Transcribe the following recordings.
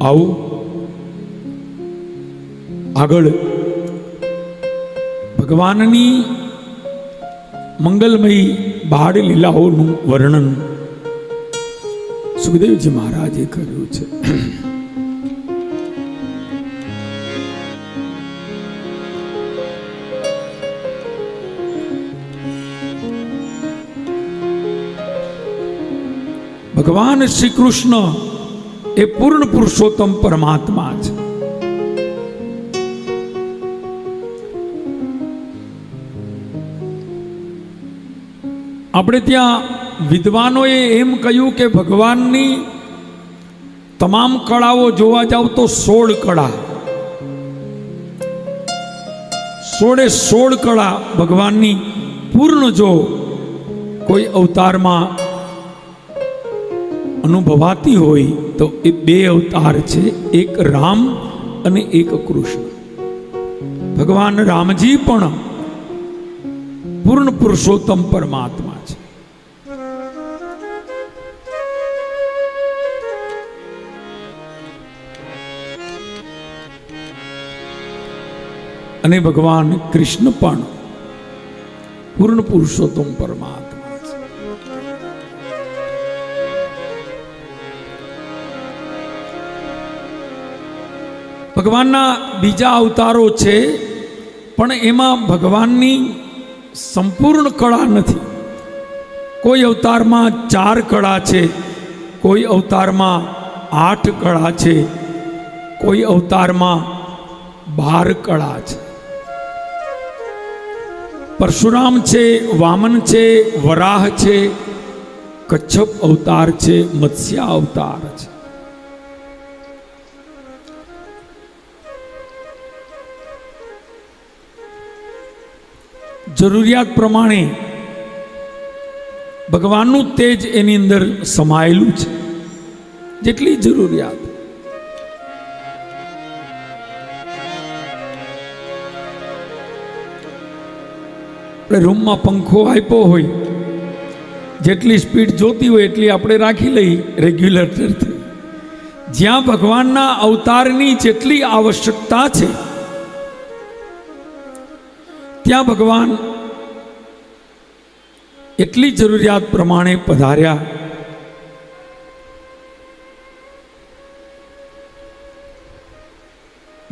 આવો આગળ ભગવાનની મંગલમયી બાળ લીલાઓનું વર્ણન સુખદેવજી મહારાજે કર્યું છે. ભગવાન શ્રી કૃષ્ણ એ પૂર્ણ પુરુષોત્તમ પરમાત્મા છે. આપણે ત્યાં વિદ્વાનોએ એમ કહ્યું કે ભગવાનની તમામ કળાઓ જોવા જાવ તો સોળ કળા. સોળે સોળ કળા ભગવાનની પૂર્ણ જો કોઈ અવતારમાં અનુભવાતી હોય તો એ બે અવતાર છે, એક રામ અને એક કૃષ્ણ. ભગવાન રામજી પણ પૂર્ણ પુરુષોત્તમ પરમાત્મા છે. અને ભગવાન કૃષ્ણ પણ પૂર્ણ પુરુષોત્તમ પરમાત્મા ભગવાનના બીજા અવતારો છે, પણ એમાં ભગવાનની સંપૂર્ણ કળા નથી. કોઈ અવતારમાં ચાર કળા છે, કોઈ અવતારમાં આઠ કળા છે, કોઈ અવતારમાં બાર કળા છે. પરશુરામ છે, વામન છે, વરાહ છે, કચ્છપ અવતાર છે, મત્સ્યા અવતાર છે. જરૂરિયાત પ્રમાણે ભગવાનનું તેજ એની અંદર સમાયેલું છે. જેટલી જરૂરિયાત. આપણે રૂમમાં પંખો આપ્યો હોય, જેટલી સ્પીડ જોતી હોય એટલી આપણે રાખી લઈ રેગ્યુલેટરથી જ્યાં ભગવાનના અવતારની જેટલી આવશ્યકતા છે ત્યાં ભગવાન એટલી જરૂરિયાત પ્રમાણે પધાર્યા.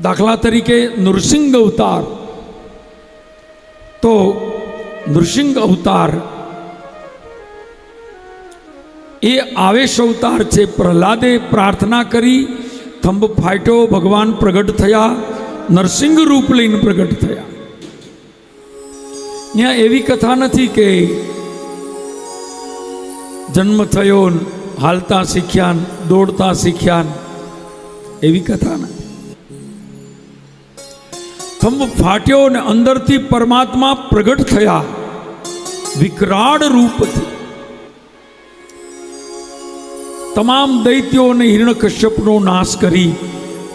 દાખલા તરીકે નૃસિંહ અવતાર. તો નૃસિંહ અવતાર એ આવેશ અવતાર છે. પ્રહલાદે પ્રાર્થના કરી, થંભ ફાટ્યો, ભગવાન પ્રગટ થયા, નરસિંહ રૂપ લઈને પ્રગટ થયા. ત્યાં એવી કથા નથી કે જન્મ થયો હાલતા શીખ્યા દોડતા શીખ્યા એવી કથા નથી. થંભ ફાટ્યો ને અંદરથી પરમાત્મા પ્રગટ થયા. વિકરાળ રૂપથી. તમામ દૈત્યો અને હિરણકશ્યપનો નાશ કરી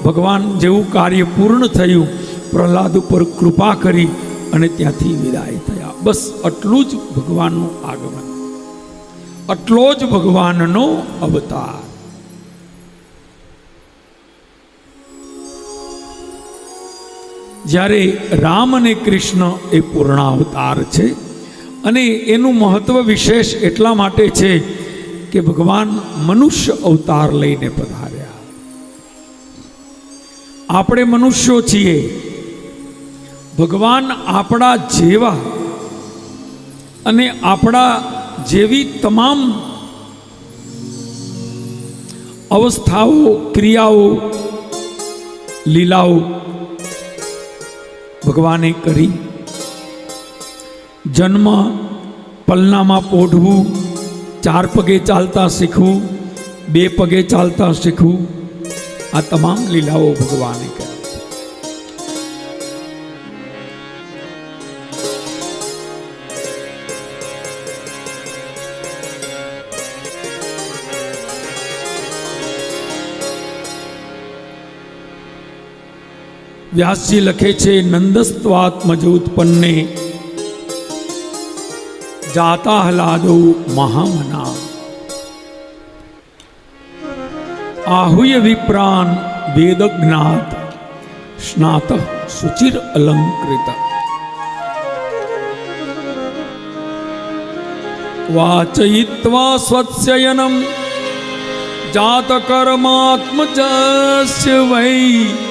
ભગવાન જેવું કાર્ય પૂર્ણ થયું. પ્રહલાદ ઉપર કૃપા કરી અને ત્યાંથી વિદાય થયા. બસ આટલું જ ભગવાનનું આગમન. આટલો જ ભગવાનનો અવતાર. જ્યારે રામ અને કૃષ્ણ એ પૂર્ણાવતાર છે અને એનું મહત્વ વિશેષ એટલા માટે છે કે ભગવાન મનુષ્ય અવતાર લઈને પધાર્યા. આપણે મનુષ્યો છીએ. ભગવાન આપણા જેવા અને આપણા જેવી તમામ અવસ્થાઓ, ક્રિયાઓ, લીલાઓ ભગવાને કરી. જન્મ, પલનામાં પોઢવું, ચાર પગે ચાલતા શીખવું, બે પગે ચાલતા શીખવું, આ તમામ લીલાઓ ભગવાને કરી. વ્યાસજી લખે છે નંદસ્ત્વાત્મજ ઉત્પન્ને જાતા હલાદો મહામના. આહુય વિપ્રાન વેદજ્ઞાત, સ્નાત સુચિર અલંકૃત. વાચયિત્વા સ્વત્સયનમ જાતકર્માત્મજસ્ય વૈ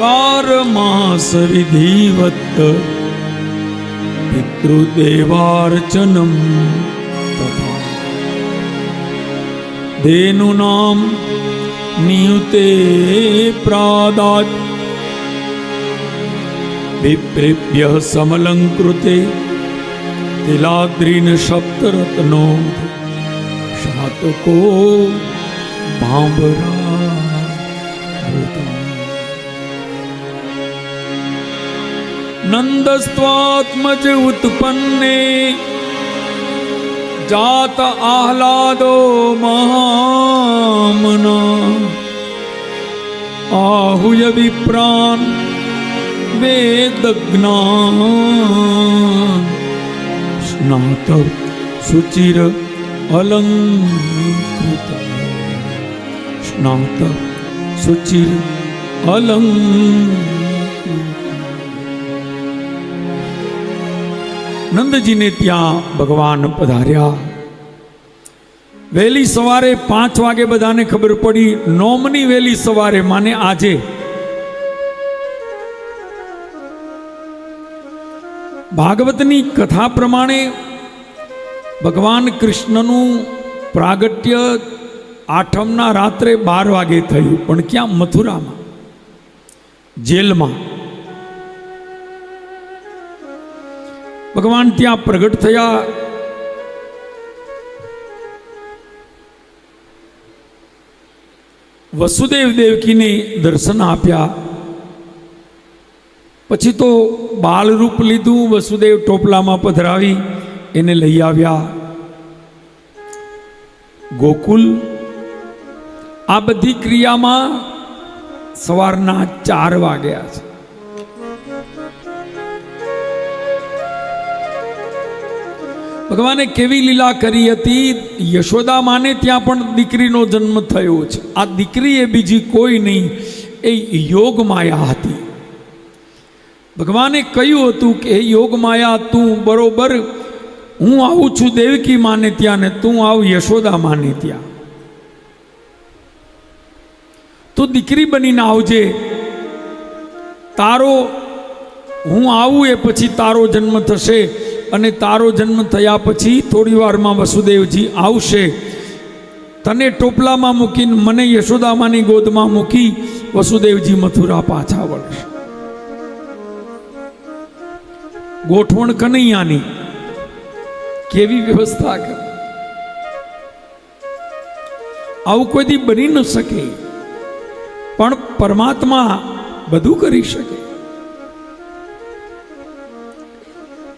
कारमासविधिवत् पितृदेवार्चनं धेनूनां नियुते प्रादात्। विप्रेभ्यः समलङ्कृते तिलाद्रीन् तिलाद्रीनशब्दरत्नो। शातको भाम्बरा નંદસ્ત્વાત્મજ ઉત્પન્ને જાત આહલાદો મહામના આહુય વિપ્રાન વેદજ્ઞાન સ્નાત સુચિર અલંકૃત સ્નાત સુચિર અલંકૃત નંદજીને ત્યાં ભગવાન પધાર્યા. વહેલી સવારે પાંચ વાગે બધાને ખબર પડી, નોમની વહેલી સવારે માને આજે ભાગવતની કથા પ્રમાણે ભગવાન કૃષ્ણનું પ્રાગટ્ય આઠમના રાત્રે બાર વાગે થયું, પણ ક્યાં મથુરામાં? જેલમાં. ભગવાન ત્યાં પ્રગટ થયા. વસુદેવ દેવકીને દર્શન આપ્યા. પછી તો બાલરૂપ લીધું, વસુદેવ ટોપલામાં પધરાવી, એને લઈ આવ્યા. ગોકુલ, આ બધી ક્રિયામાં સવારના ચાર વાગ્યા છે. ભગવાને કેવી લીલા કરી હતી? યશોદા માને ત્યાં પણ દીકરીનો જન્મ થયો છે. આ દીકરી એ બીજી કોઈ નહીં, એ યોગ માયા હતી. ભગવાને કહ્યું હતું કે, હે યોગ માયા, તું બરોબર, હું આવું છું દેવકી માને ત્યાં ને તું આવ યશોદા માને ત્યાં. તું દીકરી બનીને આવજે. તારો, હું આવું એ પછી તારો જન્મ થશે. અને તારો જન્મ થયા પછી થોડી વારમાં વસુદેવજી આવશે. તને ટોપલામાં મૂકીને મને યશોદામાની ગોદમાં મૂકી વસુદેવજી મથુરા પાછા વળશે. ગોઠવણ કનૈયાની કેવી વ્યવસ્થા કર? આવું કોઈ દી બની ન શકે. પણ પરમાત્મા બધું કરી શકે.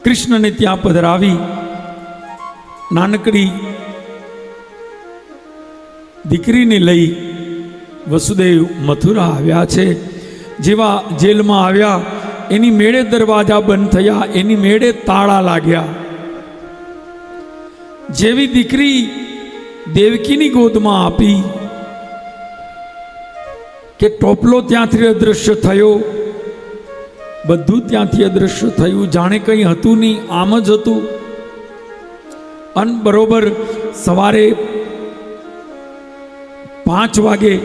કૃષ્ણને ત્યાં પધરાવી નાનકડી દીકરીને લઈ વસુદેવ મથુરા આવ્યા છે. જેવા જેલમાં આવ્યા, એની મેળે દરવાજા બંધ થયા, એની મેળે તાળા લાગ્યા. જેવી દીકરી દેવકીની ગોદમાં આપી કે ટોપલો ત્યાંથી અદૃશ્ય થયો બધું ત્યાંથી અદૃશ્ય થયું. જાણે કંઈ હતું નહીં આમ જ હતું. અન બરોબર સવારે પાંચ વાગે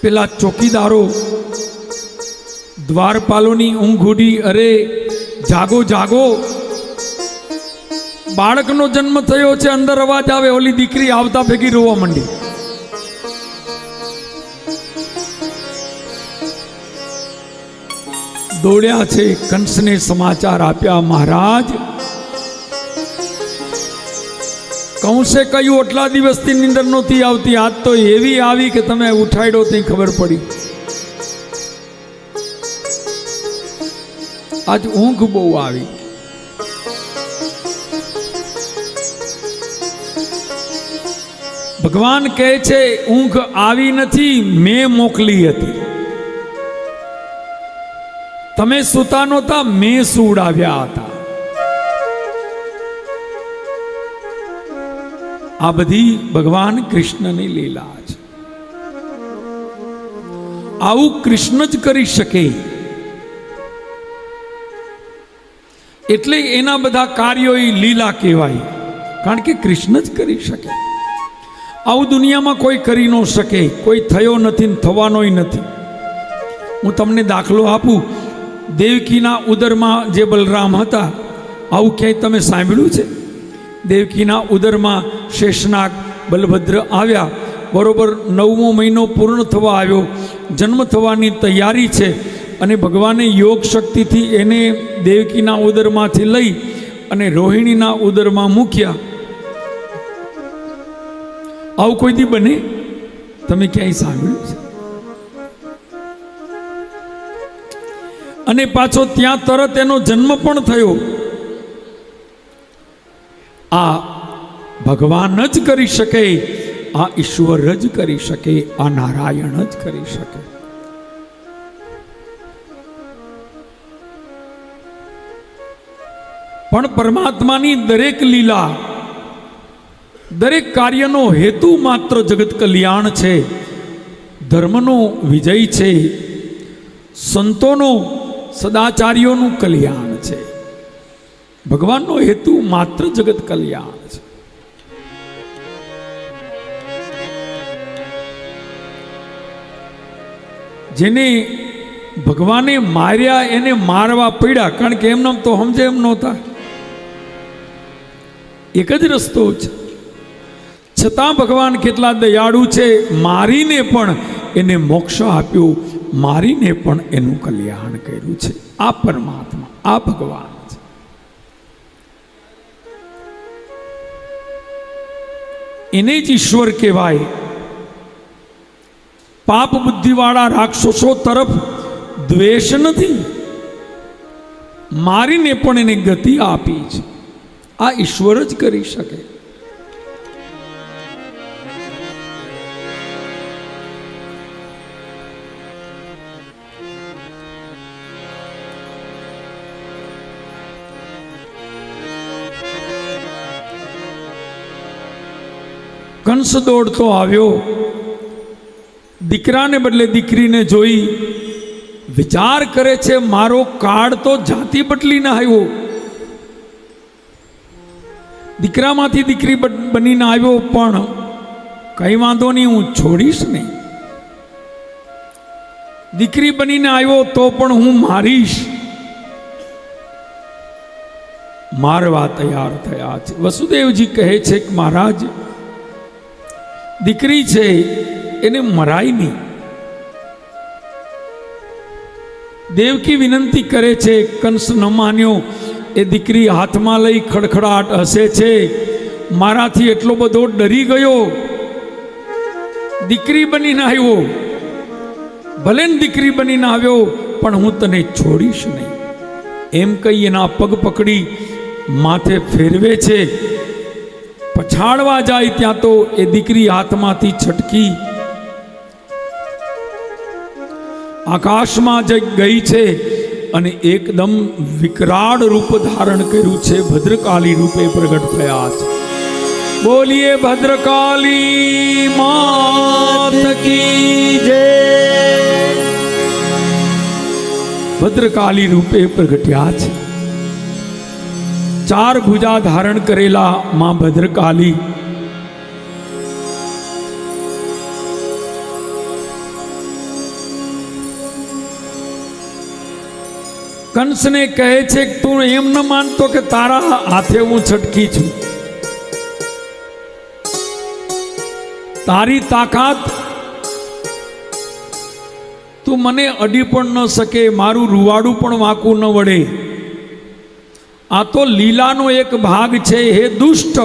પેલા ચોકીદારો દ્વારપાલોની ઊંઘ ઉડી, અરે, જાગો જાગો. બાળકનો જન્મ થયો છે, અંદર અવાજ આવે. ઓલી દીકરી આવતા ભેગી રોવા માંડી. દોડ્યા છે, કંસને સમાચાર આપ્યા, મહારાજ, કંસે કહ્યું એટલા દિવસથી નીંદર નહોતી આવતી? આજ તો એવી આવી કે તમે ઉઠાડ્યો તે ખબર પડી. આજ ઊંઘ બહુ આવી. ભગવાન કહે છે, ઊંઘ આવી નથી, મેં મોકલી હતી. તમે સૂતા નહોતા મેં સુવડાવ્યા હતા. આ બધી ભગવાન કૃષ્ણની લીલા છે. આવું કૃષ્ણ જ કરી શકે. એટલે એના બધા કાર્યો એ લીલા કહેવાય. કારણ કે કૃષ્ણ જ કરી શકે. આવું દુનિયામાં કોઈ કરી ન શકે. કોઈ થયો નથી થવાનોય નથી. હું તમને દાખલો આપું. દેવકીના ઉદરમાં જે બલરામ હતા, આવું ક્યાંય તમે સાંભળ્યું છે? દેવકીના ઉદરમાં શેષનાગ, બલભદ્ર આવ્યા. બરોબર નવમો મહિનો પૂર્ણ થવા આવ્યો. જન્મ થવાની તૈયારી છે અને ભગવાને યોગ શક્તિથી એને દેવકીના ઉદરમાંથી લઈ અને રોહિણીના ઉદરમાં મૂક્યા. આવું કોઈ દી બને? તમે ક્યાંય સાંભળ્યું છે? અને પાછો ત્યાં તરત એનો જન્મ પણ થયો. આ ભગવાન જ કરી શકે, આ ઈશ્વર જ કરી શકે, આ નારાયણ જ કરી શકે. પણ પરમાત્માની દરેક લીલા, દરેક કાર્યનો હેતુ માત્ર જગત કલ્યાણ છે. ધર્મનો વિજય છે. સંતોનો સદાચાર્યોનું કલ્યાણ છે. ભગવાનનો હેતુ માત્ર જગત કલ્યાણ છે. જેને ભગવાને માર્યા, એને મારવા પડ્યા, કારણ કે એમને તો સમજે એમ નહોતા. એક જ રસ્તો છે. છતાં ભગવાન કેટલા દયાળુ છે, મારીને પણ એને મોક્ષ આપ્યો. મારીને પણ એનું કલ્યાણ કર્યું છે. આ પરમાત્મા, આ ભગવાન છે. એને જ ઈશ્વર કહેવાય. પાપ બુદ્ધિવાળા રાક્ષસો તરફ દ્વેષ નથી. મારીને પણ એને ગતિ આપી છે. આ ઈશ્વર જ કરી શકે. કંસ દોડતો આવ્યો. દીકરાને બદલે દીકરીને જોઈ વિચાર કરે છે, મારો કાળ તો જાતિ બદલીને આવ્યો. દીકરામાંથી દીકરી બનીને આવ્યો, પણ કઈ વાંધો નહીં, હું છોડીશ નહીં દીકરી બનીને આવ્યો, તો પણ હું મારીશ. મારવા તૈયાર થયા છે. વસુદેવજી કહે છે કે, મહારાજ દીકરી છે, એને મરાય નહીં. દેવકી વિનંતી કરે છે, કંસ ન માન્યો, એ દીકરી હાથમાં લઈ ખડખડાટ હસે છે, મારાથી એટલો બધો ડરી ગયો. દીકરી બનીને આવ્યો. ભલે ને દીકરી બનીને આવ્યો, પણ હું તને છોડીશ નહીં. એમ કહી એના પગ પકડી માથે ફેરવે છે પછાડવા જાય ત્યાં તો એ દીકરી હાથમાંથી છટકી. આકાશમાં જઈ ગઈ છે અને એકદમ વિકરાળ રૂપ ધારણ કર્યું છે. ભદ્રકાલી રૂપે પ્રગટ થયા છે. બોલીએ, ભદ્રકાલી માત કી જય. ભદ્રકાલી રૂપે પ્રગટ્યા છે. ચાર ભુજા ધારણ કરેલા માં ભદ્રકાલી. કંસને કહે છે કે તું એમ ન માનતો કે તારા હાથે હું છટકી છું. તારી તાકાત તું મને અડી પણ ન શકે, મારું રૂવાડું પણ વાંકું ન વળે. આ તો લીલાનો એક ભાગ છે, હે દુષ્ટ,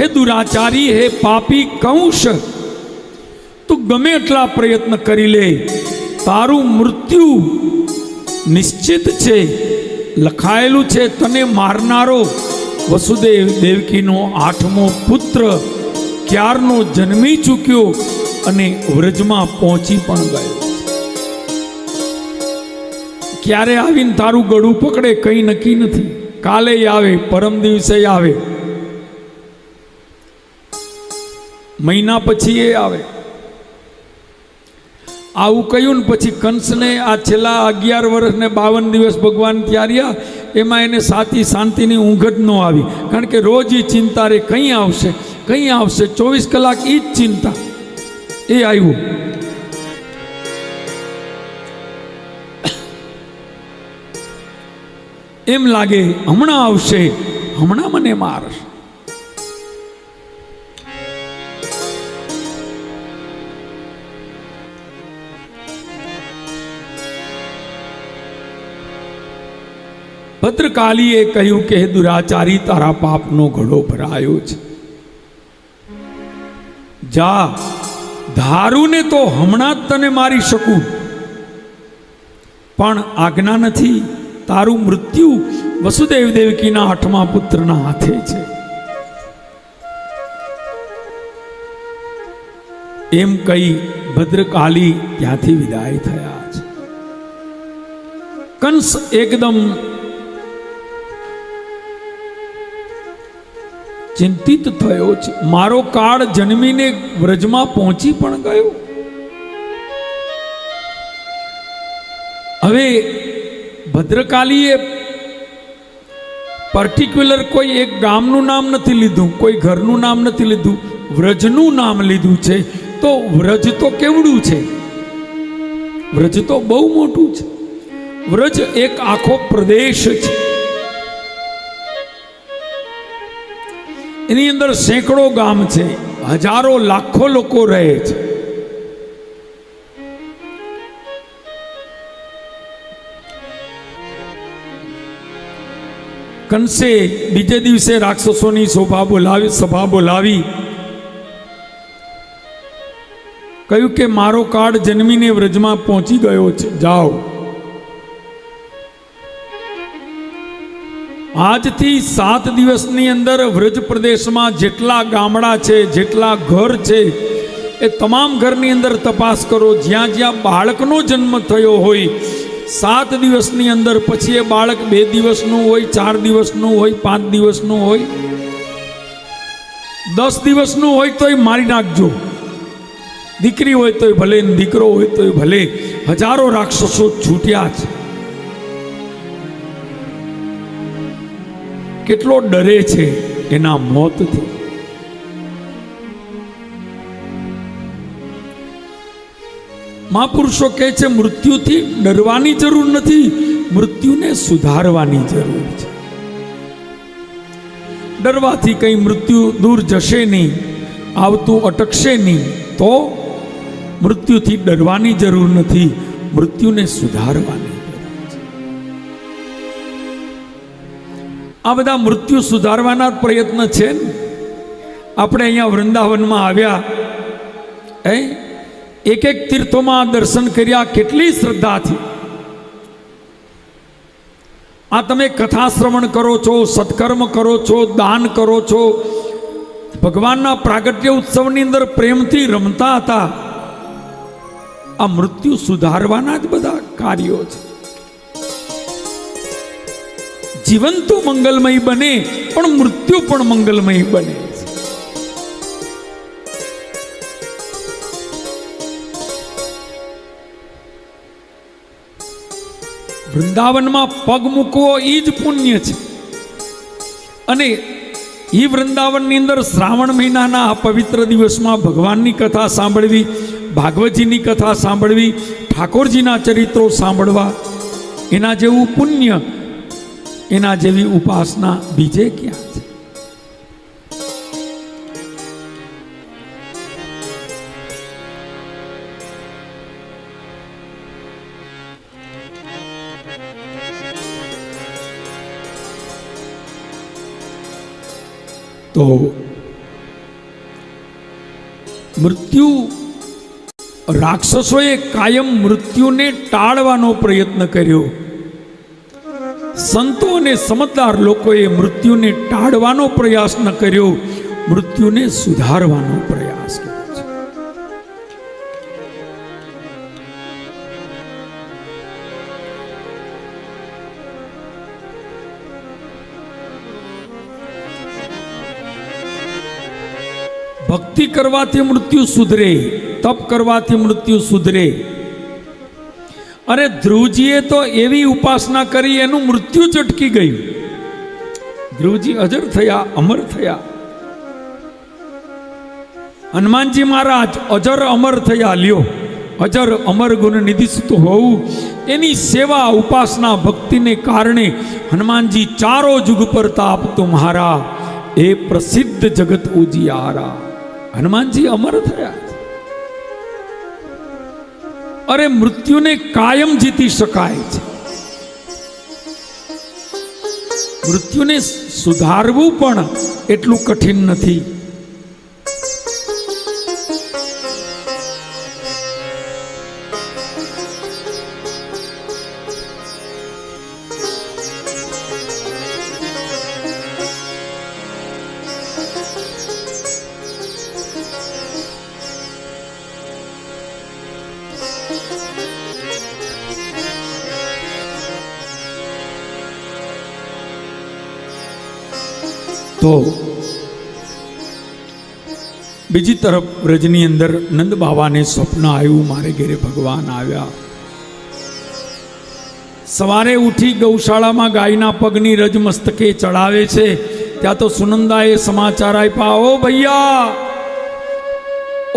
હે દુરાચારી, હે પાપી કંશ. તું ગમે એટલા પ્રયત્ન કરી લે, તારું મૃત્યુ નિશ્ચિત છે. લખાયેલું છે, તને મારનારો વસુદેવ દેવકીનો આઠમો પુત્ર ક્યારનો જન્મી ચૂક્યો અને વ્રજમાં પહોંચી પણ ગયો. ક્યારે આવીને તારું ગળું પકડે કંઈ નક્કી નથી. કાલે આવે, પરમ દિવસે આવે. મહિના પછી એ આવે. આવું કહ્યું ને પછી કંસને આ છેલ્લા અગિયાર વર્ષ ને બાવન દિવસ ભગવાન ત્યાર્યા, એમાં એને સાતી શાંતિની ઊંઘ જ ન આવી. કારણ કે રોજ એ ચિંતા રે, કંઈ આવશે કંઈ આવશે, ચોવીસ કલાક એ જ ચિંતા. એ આવ્યું. એમ લાગે હમણાં આવશે, હમણાં મને મારશે. ભદ્રકાલીએ કહ્યું કે દુરાચારી, તારા પાપનો ઘડો ભરાયો છે. જા ધારું ને તો હમણાં જ તને મારી શકું. પણ આજ્ઞા નથી. તારું મૃત્યુ વસુદેવ દેવકીના આઠમા પુત્રના હાથે છે. એમ કહી ભદ્રકાલી ત્યાંથી વિદાય થયા છે. કંસ એકદમ ચિંતિત થયો છે. મારો કાળ જન્મીને વ્રજમાં પહોંચી પણ ગયો. હવે ભદ્રકાલીએ પર્ટિક્યુલર કોઈ એક ગામનું નામ નથી લીધું, કોઈ ઘરનું નામ નથી લીધું, વ્રજનું નામ લીધું છે. તો વ્રજ તો કેવડું છે? વ્રજ તો બહુ મોટું છે. વ્રજ એક આખો પ્રદેશ છે. એની અંદર સેંકડો ગામ છે, હજારો લાખો લોકો રહે છે. કંસે બીજે દિવસે રાક્ષસોની શોભા બોલાવી, સભા બોલાવી. કહ્યું કે, મારો કાળ જન્મીને વ્રજમાં પહોંચી ગયો છે. જાઓ. આજથી સાત દિવસની અંદર વ્રજ પ્રદેશમાં જેટલા ગામડા છે, જેટલા ઘર છે, એ તમામ ઘરની અંદર તપાસ કરો. જ્યાં જ્યાં બાળકનો જન્મ થયો હોય સાત દિવસની અંદર પછી એ બાળક બે દિવસનું હોય, ચાર દિવસનું હોય, પાંચ દિવસનું હોય. દસ દિવસનું હોય તોય મારી નાખજો. દીકરી હોય તોય ભલે, દીકરો હોય તોય ભલે, હજારો રાક્ષસો છૂટ્યા છે. કેટલો ડરે છે એના મોતથી. મહાપુરુષો કહે છે, મૃત્યુથી ડરવાની જરૂર નથી, મૃત્યુને સુધારવાની જરૂર છે. ડરવાથી કંઈ મૃત્યુ દૂર જશે નહીં, આવતું અટકશે નહીં, તો મૃત્યુથી ડરવાની જરૂર નથી, મૃત્યુને સુધારવાની આ બધા મૃત્યુ સુધારવાના પ્રયત્ન છે ને? આપણે અહીંયા વૃંદાવનમાં આવ્યા એ એક એક તીર્થોમાં દર્શન કર્યા, કેટલી શ્રદ્ધાથી આ તમે કથા શ્રવણ કરો છો, સત્કર્મ કરો છો, દાન કરો છો. ભગવાનના પ્રાગટ્ય ઉત્સવની અંદર પ્રેમથી રમતા હતા. આ મૃત્યુ સુધારવાના જ બધા કાર્યો છે. જીવન તો મંગલમય બને, પણ મૃત્યુ પણ મંગલમય બને. વૃંદાવનમાં પગ મૂકવો એ જ પુણ્ય છે. અને એ વૃંદાવનની અંદર શ્રાવણ મહિનાના આ પવિત્ર દિવસમાં ભગવાનની કથા સાંભળવી, ભાગવતજીની કથા સાંભળવી, ઠાકોરજીના ચરિત્રો સાંભળવા, એના જેવું પુણ્ય, એના જેવી ઉપાસના બીજે ક્યાં છે? તો મૃત્યુ રાક્ષસોએ કાયમ મૃત્યુને ટાળવાનો પ્રયત્ન કર્યો. સંતો અને સમજદાર લોકોએ મૃત્યુને ટાળવાનો પ્રયાસ ન કર્યો, મૃત્યુને સુધારવાનો પ્રયાસ ભક્તિ કરવાથી મૃત્યુ સુધરે તપ કરવાથી મૃત્યુ સુધરે અરે ધ્રુવજીએ તો એવી ઉપાસના કરી એનું મૃત્યુ જ અટકી ગયું ધ્રુવજી અજર થયા અમર થયા હનુમાનજી મહારાજ અજર અમર થયા લ્યો અજર અમર ગુણ નિધિસ્ત હોવું એની સેવા ઉપાસના ભક્તિને કારણે હનુમાનજી ચારો જુગ પર તાપ તુમ્હારા એ પ્રસિદ્ધ જગત ઉજિયારા હનુમાનજી અમર થયા. અરે મૃત્યુને કાયમ જીતી શકાય છે. મૃત્યુને સુધારવું પણ એટલું કઠિન નથી. તો બીજી તરફ વ્રજની અંદર નંદ બાવાને સ્વપ્ન આવ્યું, મારે ઘેરે ભગવાન આવ્યા. સવારે ઉઠી ગૌશાળામાં ગાયના પગની રજ મસ્તકે ચડાવે છે. ત્યાં તો સુનંદાએ સમાચાર આપ્યા, ઓ ભૈયા,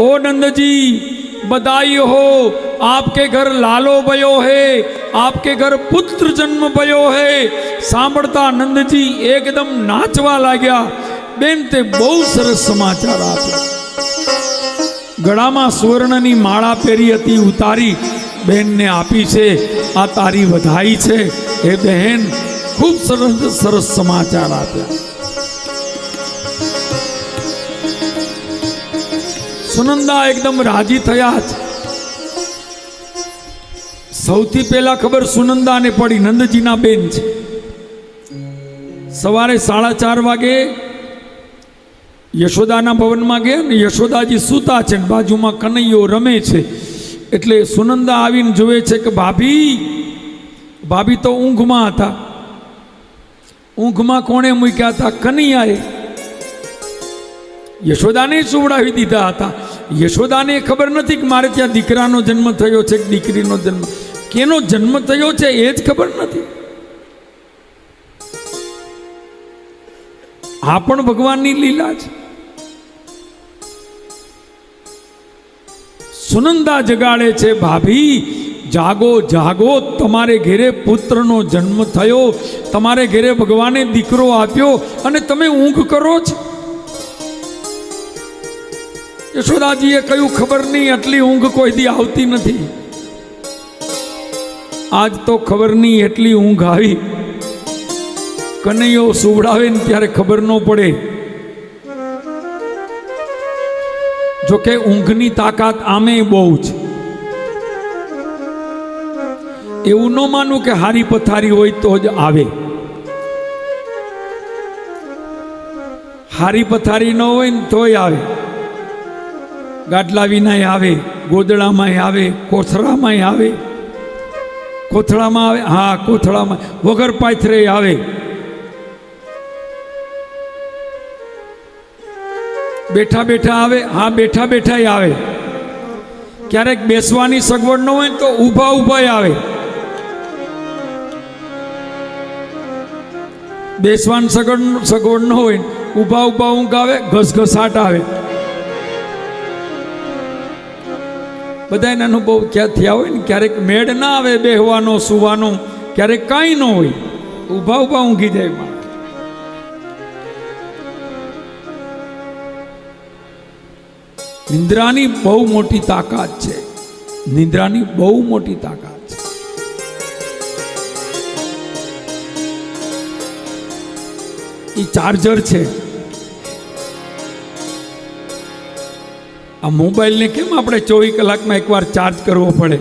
ઓ નંદજી બધાઈ હો, આપકે ઘર લાલો ભયો હે आपके घर पुत्र जन्म पयो है। सांबड़ता नंद जी एकदम नाचवा लाग्या। बेनते बहुत सरस समाचार आप गड़ामा सुवर्ण नी पेरी हती उतारी। बेन ने आपी से, आ तारी बधाई छे हे बहन, खूब सरस सरस समाचार आप्या सुनंदा एकदम राज़ी थया छे સૌથી પહેલા ખબર સુનંદાને પડી, નંદજીના બેન છે. સવારે સાડા ચાર વાગે યશોદાના ભવનમાં ગયા ને યશોદાજી સૂતા છે ને બાજુમાં કનૈયો રમે છે. એટલે સુનંદા આવીને જોવે છે કે ભાભી ભાભી તો ઊંઘમાં હતા. ઊંઘમાં કોણે મૂક્યા હતા? કનૈયાએ. યશોદાને સુવડાવી દીધા હતા. યશોદાને ખબર નથી કે મારે ત્યાં દીકરાનો જન્મ થયો છે કે દીકરીનો જન્મ. કેનો જન્મ થયો છે એ જ ખબર નથી. આ પણ ભગવાનની લીલા છે. સુનંદા જગાડે છે, ભાભી, જાગો જાગો, તમારે ઘેરે પુત્રનો જન્મ થયો. તમારે ઘેરે ભગવાને દીકરો આપ્યો અને તમે ઊંઘ કરો છો. યશોદાજીએ કહ્યું, ખબર નહીં, આટલી ઊંઘ કોઈ દી આવતી નથી. આજ તો ખબર નહીં એટલી ઊંઘ આવી. કનૈયો સુવડાવે ને ત્યારે ખબર ન પડે. જોકે ઊંઘની તાકાત આમે બહુ છે એવું ન માનું કે હારી પથારી હોય તો જ આવે. હારી પથારી ન હોય ને તોય આવે. ગાડલા વિનાય આવે ગોદડામાં આવે કોથળામાં આવે. કોથળામાં આવે? હા, કોથળામાં. વગર પાથરે આવે. બેઠા બેઠા આવે? હા, બેઠા બેઠા આવે. ક્યારેક બેસવાની સગવડ ન હોય તો ઊભા ઊભા આવે. બેસવાની સગવડ સગવડ ન હોય ઊભા ઊભા ઊંઘ આવે, ઘસઘસાટ આવે. બધાને અનુભવ ક્યાં થયા હોય ને? ક્યારેક મેળ ના આવે બેહવાનો, સુવાનો, ક્યારેક કાંઈ ન હોય. ઊભા ઊભા ઊંઘી જાય નિંદ્રાની બહુ મોટી તાકાત છે. નિંદ્રાની બહુ મોટી તાકાત છે. એ ચાર્જર છે. આ મોબાઈલને કેમ આપણે ચોવીસ કલાકમાં એકવાર ચાર્જ કરવો પડે?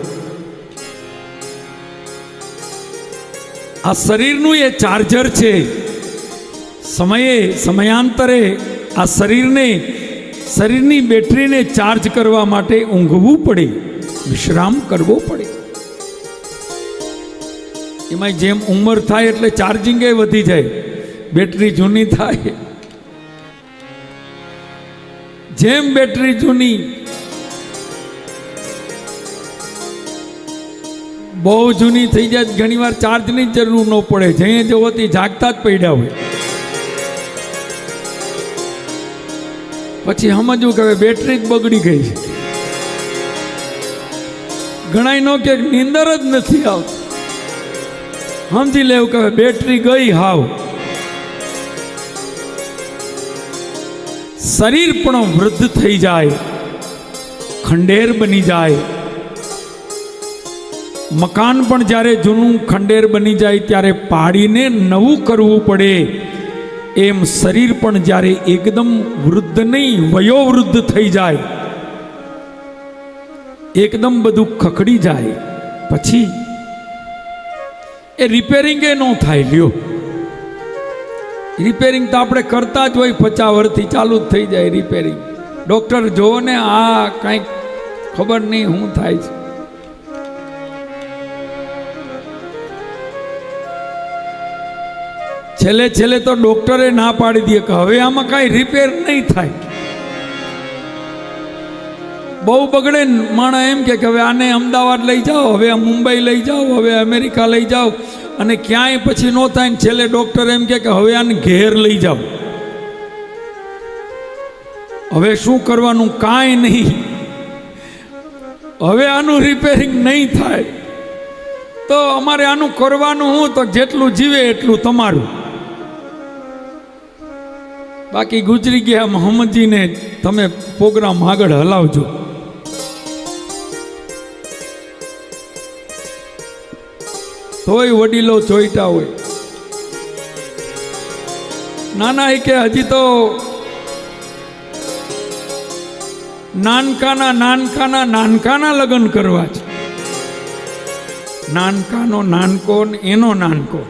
આ શરીરનું એ ચાર્જર છે. સમયે, સમયાંતરે આ શરીરને, શરીરની બેટરીને ચાર્જ કરવા માટે ઊંઘવું પડે, વિશ્રામ કરવો પડે. એમાં જેમ ઉંમર થાય એટલે ચાર્જિંગ વધી જાય. બેટરી જૂની થાય. જેમ બેટરી જૂની, બહુ જૂની થઈ જાય ઘણીવાર ચાર્જની જરૂર ન પડે. જઈએ જવો તે જાગતા જ પડ્યા હોય. પછી સમજવું કે બેટરી જ બગડી ગઈ છે. ઘણા નો કે નીંદર જ નથી આવતી. સમજી લેવું કે બેટરી ગઈ હાવ. શરીર પણ વૃદ્ધ થઈ જાય, ખંડેર બની જાય. મકાન પણ જ્યારે જૂનું ખંડેર બની જાય, ત્યારે પાડીને નવું કરવું પડે. એમ શરીર પણ જ્યારે એકદમ વૃદ્ધ નહીં, વયોવૃદ્ધ થઈ જાય. એકદમ બધું ખખડી જાય. પછી એ રિપેરિંગે ન થાય, લ્યો. રિપેરિંગ તો આપણે કરતા જ હોય પચાસ વર્ષથી ચાલુ જ થઈ જાય રિપેરિંગ ડૉક્ટર જોવો ને, આ કાંઈક ખબર નહીં શું થાય છે. છેલ્લે છેલ્લે તો ડૉક્ટરે ના પાડી દે કે હવે આમાં કાંઈ રિપેર નહીં થાય. બહુ બગડે ને માણસ એમ કે હવે આને અમદાવાદ લઈ જાઓ, હવે આ મુંબઈ લઈ જાઓ, હવે અમેરિકા લઈ જાઓ. અને ક્યાંય પછી ન થાય ને છેલ્લે ડૉક્ટર એમ કે હવે આને ઘેર લઈ જાઓ. હવે શું કરવાનું? કાંઈ નહીં. હવે આનું રિપેરિંગ નહીં થાય. તો અમારે આનું કરવાનું હું તો જેટલું જીવે એટલું તમારું. બાકી ગુજરી ગયા મોહમ્મદજીને તમે પ્રોગ્રામ આગળ હલાવજો. તોય વડીલો જોઈતા હોય. નાના એ કે હજી તો નાનકાના નાનકાના નાનકાના લગ્ન કરવા છે. નાનકાનો નાનકો ને એનો નાનકો.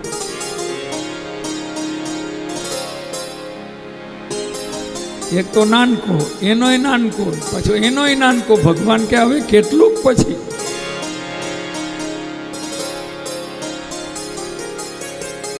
એક તો નાનકો, એનોય નાનકો, પાછો એનોય નાનકો. ભગવાન કે હવે કેટલુંક પછી?